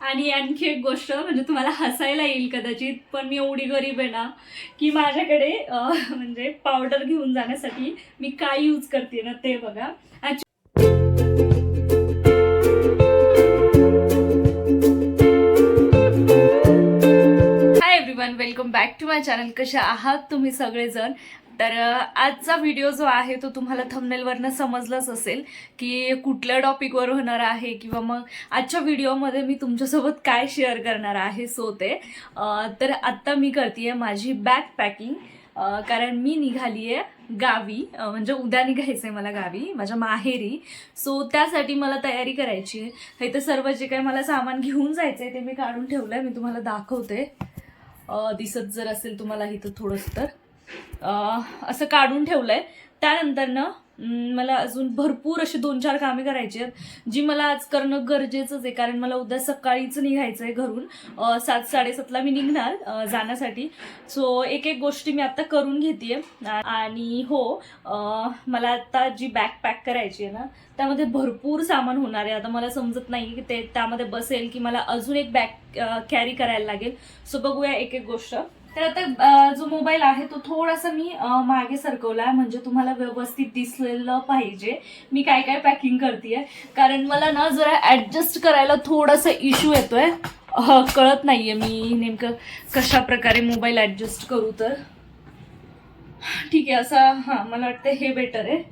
आणि आणखी एक गोष्ट म्हणजे तुम्हाला हसायला येईल कदाचित पण मी एवढी गरीब आहे ना की माझ्याकडे म्हणजे पावडर घेऊन जाण्यासाठी मी काय यूज करते ना ते बघा. Hi everyone welcome back to my channel कशा आहात तुम्ही सगळेजण? तर आजचा व्हिडिओ जो आहे तो तुम्हाला थंबनेलवरनं समजलंच असेल की कुठल्या टॉपिकवर होणार आहे किंवा मग आजच्या व्हिडिओमध्ये मी तुमच्यासोबत काय शेअर करणार आहे सो ते तर आत्ता मी करते माझी बॅग पॅकिंग कारण मी निघाली आहे गावी म्हणजे उद्या निघायचं आहे मला गावी माझ्या माहेरी. सो त्यासाठी मला तयारी करायची आहे. हे तर सर्व जे काही मला सामान घेऊन जायचं आहे ते मी काढून ठेवलं आहे मी तुम्हाला दाखवते. दिसत जर असेल तुम्हाला इथं थोडंसं तर. असं काढून ठेवलं आहे त्यानंतर ना मला अजून भरपूर अशी दोन चार कामे करायची आहेत जी मला आज करणं गरजेचंच आहे. कारण मला उद्या सकाळीच निघायचं आहे घरून सात साडेसातला मी निघणार जाण्यासाठी. सो एक एक गोष्टी मी आता करून घेते आणि हो मला आता जी बॅग पॅक करायची आहे ना त्यामध्ये भरपूर सामान होणार आहे. आता मला समजत नाही की ते त्यामध्ये बसेल की मला अजून एक बॅग कॅरी करायला लागेल. सो बघूया एक एक गोष्ट. तर आता जो मोबाईल आहे तो थोडासा मी मागे सरकवला आहे म्हणजे तुम्हाला व्यवस्थित दिसलेलं पाहिजे. मी काय काय पॅकिंग करते कारण मला ना जरा ॲडजस्ट करायला थोडासा इश्यू येतोय. कळत नाहीये मी नेमकं कशा प्रकारे मोबाईल ॲडजस्ट करू तर. ठीक आहे असं हां मला वाटतं हे बेटर आहे.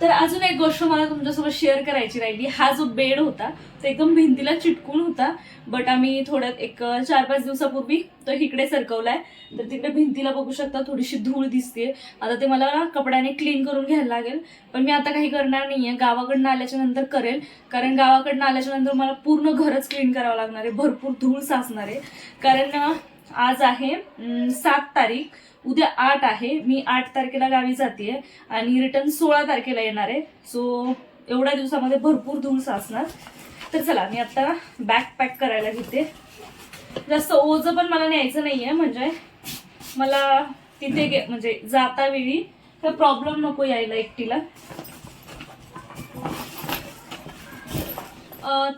तर अजून एक गोष्ट मला तुमच्यासोबत शेअर करायची राहिली. हा जो बेड होता तो एकदम भिंतीला चिटकून होता बट आम्ही थोड्यात एक चार पाच दिवसापूर्वी तो इकडे सरकवलाय. तर तिकडे भिंतीला बघू शकता थोडीशी धूळ दिसते आता ते मला ना कपड्याने क्लीन करून घ्यायला लागेल. पण मी आता काही करणार नाहीये. गावाकडनं आल्याच्यानंतर करेल. कारण गावाकडनं आल्याच्यानंतर मला पूर्ण घरच क्लीन करावं लागणार आहे. भरपूर धूळ साचणार आहे. कारण आज आहे सात तारीख. उद्या आठ आहे. मी आठ तारखेला गावी जाते आणि रिटर्न सोळा तारखेला येणार आहे. सो एवढ्या दिवसामध्ये भरपूर धूळ साचणार. तर चला मी आता बॅग पॅक करायला घेते. जास्त ओझं पण मला न्यायचं नाही आहे म्हणजे मला तिथे गे म्हणजे जाता वेळी प्रॉब्लेम नको यायला एकटीला.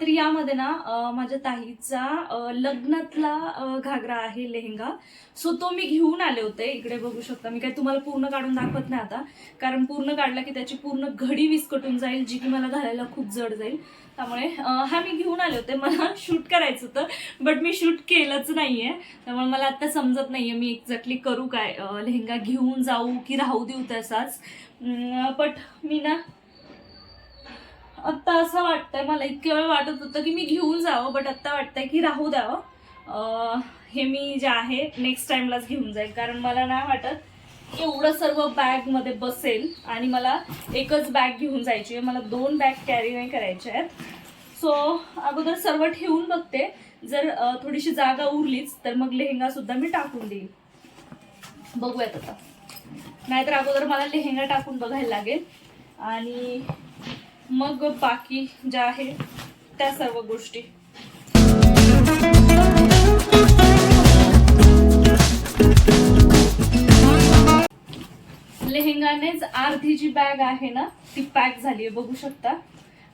तर यामध्ये ना माझ्या ताईचा लग्नातला घागरा आहे लेहंगा. सो तो मी घेऊन आले होते. इकडे बघू शकता. मी काय तुम्हाला पूर्ण काढून दाखवत नाही आता. कारण पूर्ण काढला की त्याची पूर्ण घडी विस्कटून जाईल जी की मला घालायला खूप जड जाईल. त्यामुळे हा मी घेऊन आले होते. मला शूट करायचं होतं बट मी शूट केलंच नाहीये. त्यामुळे मला आत्ता समजत नाहीये मी एक्झॅक्टली करू काय. लेहंगा घेऊन जाऊ की राहू देऊ तसाच. बट मी ना आत्ता असं वाटतंय मला इतके वेळ वाटत होतं की मी घेऊन जावं बट आत्ता वाटतंय की राहू द्यावं. हे मी जे आहे नेक्स्ट टाइमलाच घेऊन जाईल. कारण मला नाही वाटत एवढं सर्व बॅगमध्ये बसेल आणि मला एकच बॅग घेऊन जायची आहे. मला दोन बॅग कॅरी नाही करायच्या आहेत. सो अगोदर सर्व ठेवून बघते. जर थोडीशी जागा उरलीच तर मग लेहंगा सुद्धा मी टाकून देईन. बघूयात आता. नाहीतर अगोदर मला लेहंगा टाकून बघायला लागेल. आणि मग बाकी ज्या आहे त्या सर्व गोष्टी. लेहंगानेच अर्धी जी बॅग आहे ना ती पॅक झाली आहे बघू शकता.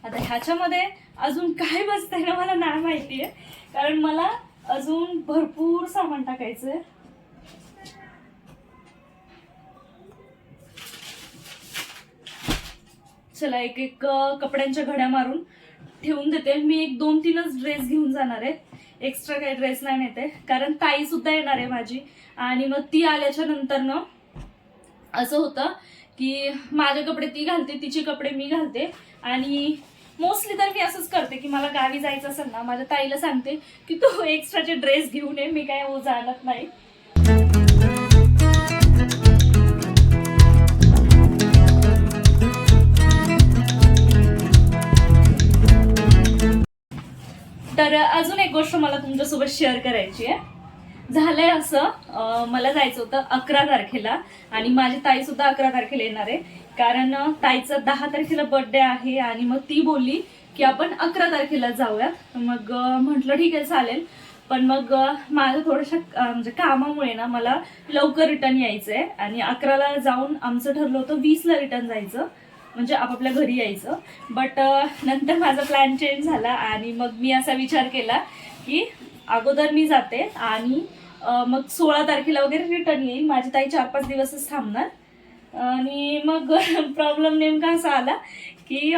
आता ह्याच्यामध्ये अजून काय बसतंय ना मला नाही माहिती आहे कारण मला अजून भरपूर सामान टाकायचं आहे चला एक एक कपड्यांच्या घड्या मारून ठेवून देते. मी एक दोन तीनच ड्रेस घेऊन जाणार आहे. एक्स्ट्रा काही ड्रेस नाही नेते कारण ताई सुद्धा येणार आहे माझी. आणि मग ती आल्याच्यानंतर ना असं होतं की माझे कपडे ती घालते तिचे कपडे मी घालते. आणि मोस्टली तर मी असंच करते की मला गावी जायचं असेल ना माझ्या ताईला सांगते की तू एक्स्ट्राचे ड्रेस घेऊन ये मी काय हो जाणत नाही. तर अजून एक गोष्ट मला तुमच्यासोबत शेअर करायची आहे. झालंय असं मला जायचं होतं अकरा तारखेला आणि माझी ताई सुद्धा अकरा तारखेला येणार आहे. कारण ताईचं ताईचा दहा तारखेला बर्थडे आहे आणि मग ती बोलली की आपण अकरा तारखेला जाऊयात मग म्हटलं ठीक आहे चालेल. पण मग माझं थोडंशा म्हणजे कामामुळे ना मला लवकर रिटर्न यायचं आहे आणि अकराला जाऊन आमचं ठरलं होतं वीसला रिटर्न जायचं. म्हणजे आपापल्या घरी यायचं. बट नंतर माझा प्लॅन चेंज झाला आणि मग मी असा विचार केला की अगोदर मी जाते आणि मग सोळा तारखेला वगैरे रिटर्न येईल. माझी ताई चार पाच दिवसच थांबणार. आणि मग प्रॉब्लेम नेमका असा आला की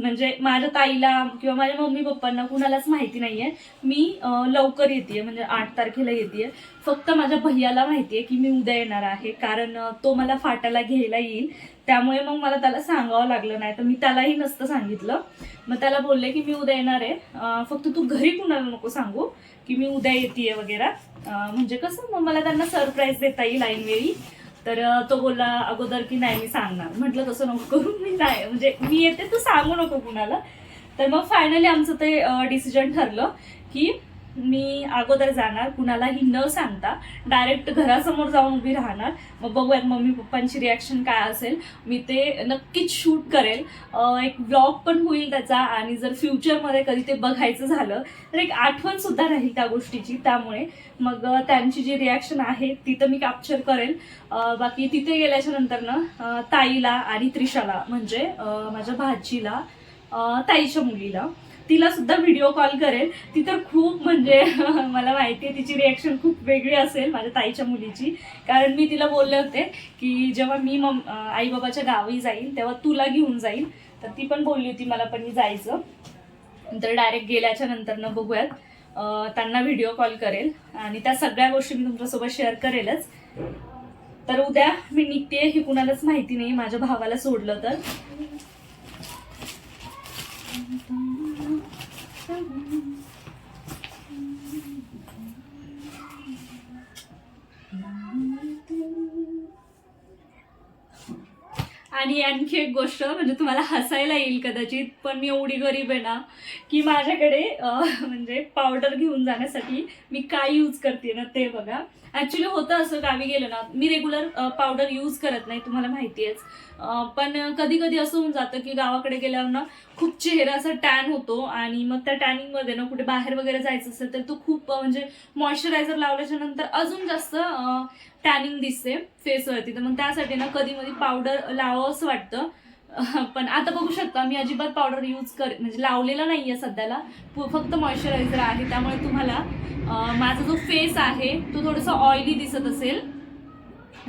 म्हणजे माझ्या ताईला किंवा माझ्या मम्मी पप्पांना कुणालाच माहिती नाहीये. मी लवकर येते म्हणजे आठ तारखेला येते फक्त माझ्या भैयाला माहिती आहे की मी उद्या येणार आहे कारण तो मला फाट्याला घ्यायला येईल. त्यामुळे मग मला त्याला सांगावं लागलं नाही तर मी त्यालाही नसतं सांगितलं. मग त्याला बोलले की मी उद्या येणार आहे. फक्त तू घरी कुणाला नको सांगू की मी उद्या येते वगैरे. म्हणजे कसं मग मला त्यांना सरप्राईज देता येईल ऐनवेळी. तर तो बोलला अगोदर की नाही मी सांगणार. म्हटलं तसं नको करू. मी नाही. म्हणजे मी येते तू सांगू नको कुणाला. तर मग फायनली आमचं ते डिसिजन ठरलं की मी अगोदर जाणार कुणालाही न सांगता डायरेक्ट घरासमोर जाऊन उभी राहणार. मग बघूयात मम्मी पप्पांची रिॲक्शन काय असेल. मी ते नक्कीच शूट करेल. एक ब्लॉग पण होईल त्याचा आणि जर फ्युचरमध्ये कधी ते बघायचं झालं तर एक आठवण सुद्धा राहील त्या गोष्टीची. त्यामुळे मग त्यांची जी रिॲक्शन आहे ती तर मी कॅप्चर करेल. बाकी तिथे गेल्याच्यानंतर ना ताईला आणि त्रिशाला म्हणजे माझ्या भाजीला ताईच्या मुलीला. तिला सुद्धा व्हिडिओ कॉल करेल. ती तर खूप म्हणजे मला माहिती आहे तिची रिॲक्शन खूप वेगळी असेल माझ्या ताईच्या मुलीची. कारण मी तिला बोलले होते की जेव्हा मी मम आई बाबाच्या गावी जाईल तेव्हा तुला घेऊन जाईल तर ती पण बोलली होती मला पण मी जायचं. तर डायरेक्ट गेल्याच्यानंतर न बघूयात त्यांना व्हिडिओ कॉल करेल. आणि त्या सगळ्या गोष्टी मी तुमच्यासोबत शेअर करेलच. तर उद्या मी निघते हे कुणालाच माहिती नाही माझ्या भावाला सोडलं तर. …ん… आणि आणखी एक गोष्ट म्हणजे तुम्हाला हसायला येईल कदाचित पण मी एवढी गरीब आहे ना की माझ्याकडे म्हणजे पावडर घेऊन जाण्यासाठी मी काय यूज करते ना ते बघा. ॲक्च्युली होतं असं गावी गेलं ना मी रेग्युलर पावडर यूज करत नाही तुम्हाला माहिती आहेच. पण कधी कधी असं होऊन जातं की गावाकडे गेल्यावर ना खूप चेहरा असा टॅन होतो आणि मग त्या टॅनिंगमध्ये ना कुठे बाहेर वगैरे जायचं असेल तर तो खूप म्हणजे मॉइश्चरायझर लावल्याच्या नंतर अजून जास्त टॅनिंग दिसते फेसवरती तर मग त्यासाठी ना कधी मधी पावडर लावावंच असं वाटतं. पण आता बघू शकता मी अजिबात पावडर यूज कर म्हणजे लावलेला नाही आहे सध्याला. पु- फक्त मॉइश्चरायझर आहे. त्यामुळे तुम्हाला माझा जो फेस आहे तो थोडासा ऑइली दिसत असेल.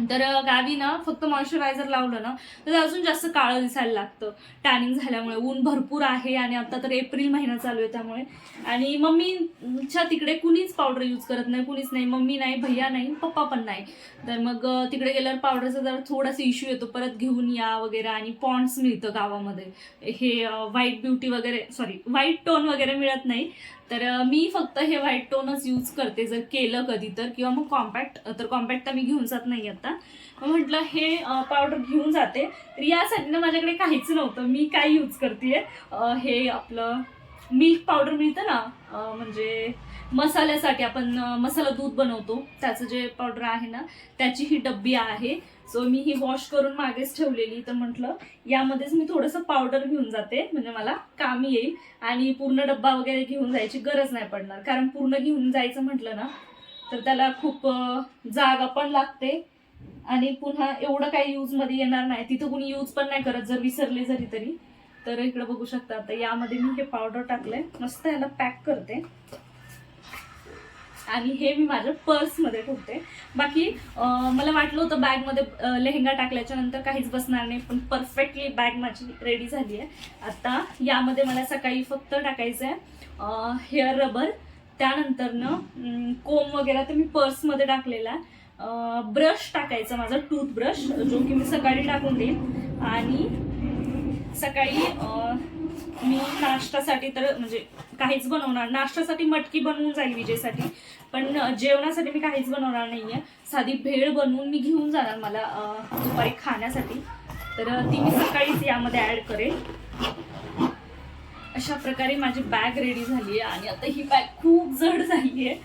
तर गावी ना फक्त मॉइश्चरायझर लावलं ना तर अजून जास्त काळं दिसायला लागतं. टॅनिंग झाल्यामुळे ऊन भरपूर आहे आणि आता तर एप्रिल महिना चालू आहे त्यामुळे. आणि मम्मीच्या तिकडे कुणीच पावडर यूज करत नाही कुणीच नाही. मम्मी नाही भैया नाही पप्पा पण नाही. तर मग तिकडे गेल्यावर पावडरचा जरा थोडासा इश्यू येतो. परत घेऊन या वगैरे आणि पॉन्ड्स मिळतं गावामध्ये. हे व्हाईट ब्युटी वगैरे सॉरी व्हाईट टोन वगैरे मिळत नाही. तर मी फक्त हे व्हाईट टोनच यूज करते जर केलं कधी तर. किंवा मग कॉम्पॅक्ट तर कॉम्पॅक्ट तर मी घेऊन जात नाही आता. मग म्हटलं हे पावडर घेऊन जाते. तर यासाठी ना माझ्याकडे काहीच नव्हतं. मी काय यूज करते हे आपलं मिल्क पावडर मिळतं ना? म्हणजे मसाल्यासाठी आपण मसाला दूध बनवतो. त्याचं जे पावडर आहे ना त्याची ही डब्बी आहे. सो मी ही वॉश करून मागेच ठेवलेली तर म्हटलं यामध्येच मी थोडंसं पावडर घेऊन जाते म्हणजे मला कामी येईल आणि पूर्ण डब्बा वगैरे घेऊन जायची गरज नाही पडणार. कारण पूर्ण घेऊन जायचं म्हटलं ना तर त्याला खूप जागा पण लागते आणि पुन्हा एवढं काही यूजमध्ये येणार नाही. तिथं कुणी यूज पण नाही करत जर विसरले जरी तरी. तर इकडं बघू शकता आता यामध्ये मी हे पावडर टाकलंय. मस्त याला पॅक करते. आणि हे मी माझ्या पर्समध्ये ठेवते. बाकी मला वाटलं होतं बॅगमध्ये लेहंगा लेहेंगा टाकल्याच्या नंतर काहीच बसणार नाही पण परफेक्टली बॅग माझी रेडी झाली आहे. आता यामध्ये मला सकाळी फक्त टाकायचं आहे हेअर रबर त्यानंतरनं कोम वगैरे तर मी पर्समध्ये टाकलेला ब्रश टाकायचा माझा टूथब्रश जो की मी सकाळी टाकून देईन. आणि सकाळी मी नाश्त्यासाठी तर म्हणजे काहीच बनवणार नाश्त्यासाठी मटकी बनवून जाईल विजेसाठी. पण जेवणासाठी मी काहीच बनवणार नाहीये. साधी भेळ बनवून मी घेऊन जाणार मला दुपारी खाण्यासाठी. तर ती मी सकाळीच यामध्ये ऍड करेल. अशा प्रकारे माझी बॅग रेडी झाली आहे आणि आता ही बॅग खूप जड झाली आहे.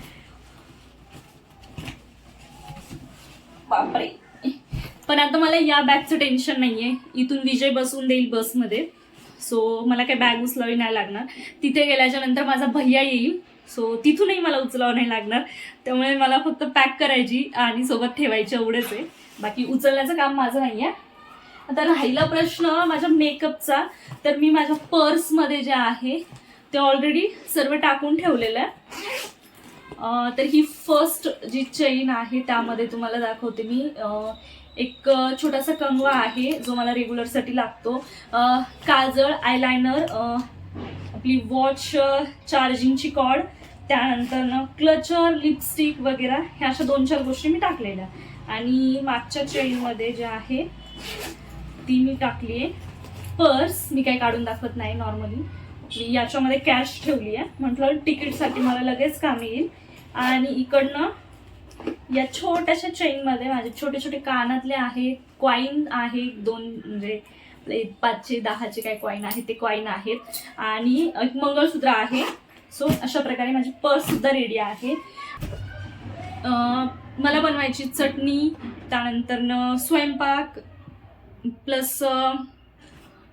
बापरे. पण आता मला या बॅगचं टेन्शन नाहीये. इथून विजय बसून देईल बसमध्ये. सो मला काही बॅग उचलावी नाही लागणार. तिथे गेल्याच्यानंतर माझा भैया येईल. सो तिथूनही मला उचलावं नाही लागणार. त्यामुळे मला फक्त पॅक करायची आणि सोबत ठेवायची एवढंच आहे. बाकी उचलण्याचं काम माझं नाही आहे. आता राहिला प्रश्न माझ्या मेकअपचा तर मी माझ्या पर्समध्ये जे आहे ते ऑलरेडी सर्व टाकून ठेवलेलं आहे. तर ही फर्स्ट जी चेन आहे त्यामध्ये तुम्हाला दाखवते मी. एक छोटासा कंगवा आहे जो मला रेग्युलरसाठी लागतो. काजळ आयलायनर आपली वॉच चार्जिंगची कॉड त्यानंतर क्लचर लिपस्टिक वगैरे ह्या अशा दोन चार गोष्टी मी टाकलेल्या. आणि मागच्या चेनमध्ये जे आहे ती मी टाकली आहे. पर्स मी काही काढून दाखवत नाही नॉर्मली मी याच्यामध्ये कॅश ठेवली आहे. म्हटलं तिकीटसाठी मला लगेच काम येईल. आणि इकडनं या छोट्याशा चेनमध्ये माझे छोटे छोटे कानातले आहे क्वाईन आहे दोन म्हणजे पाचशे दहाचे काय कॉईन आहे ते कॉईन आहेत. आणि एक मंगळसूत्र आहे. सो अशा प्रकारे माझी पर्स सुद्धा रेडी आहे. मला बनवायची चटणी त्यानंतर स्वयंपाक प्लस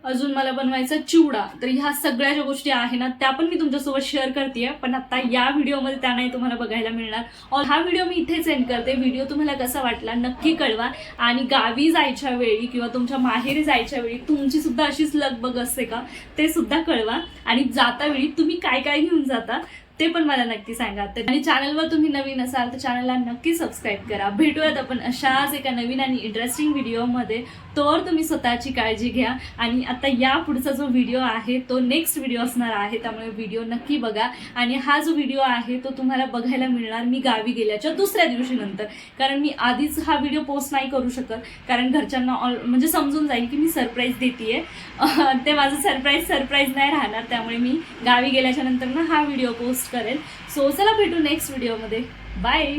अजून मला बनवायचा चिवडा. तर ह्या सगळ्या ज्या गोष्टी आहे ना त्या पण मी तुमच्यासोबत शेअर करते पण आता या व्हिडिओमध्ये त्या नाही तुम्हाला बघायला मिळणार. और हा व्हिडिओ मी इथेच एंड करते. व्हिडिओ तुम्हाला कसा वाटला नक्की कळवा. आणि गावी जायच्या वेळी किंवा तुमच्या माहेरी जायच्या वेळी तुमची सुद्धा अशीच लगबग असते का? ते सुद्धा कळवा. आणि जाता वेळी तुम्ही काय काय घेऊन जाता? ते पण मला नक्की सांगा. तर आणि चॅनलवर तुम्ही नवीन असाल तर चॅनलला नक्की सबस्क्राईब करा. भेटूयात आपण अशाच एका नवीन आणि इंटरेस्टिंग व्हिडिओमध्ये तोवर तुम्ही स्वतःची काळजी घ्या. आणि आता या पुढचा जो व्हिडिओ आहे तो नेक्स्ट व्हिडिओ असणार आहे. त्यामुळे व्हिडिओ नक्की बघा. आणि हा जो व्हिडिओ आहे तो तुम्हाला बघायला मिळणार मी गावी गेल्याच्या दुसऱ्या दिवशी नंतर. कारण मी आधीच हा व्हिडिओ पोस्ट नाही करू शकत. कारण घरच्यांना ऑल म्हणजे समजून जाईल की मी सरप्राईज देते ते माझं सरप्राईज सरप्राईज नाही राहणार. त्यामुळे मी गावी गेल्याच्यानंतर ना हा व्हिडिओ पोस्ट करेल सो चला भेटू नेक्स्ट व्हिडिओमध्ये बाय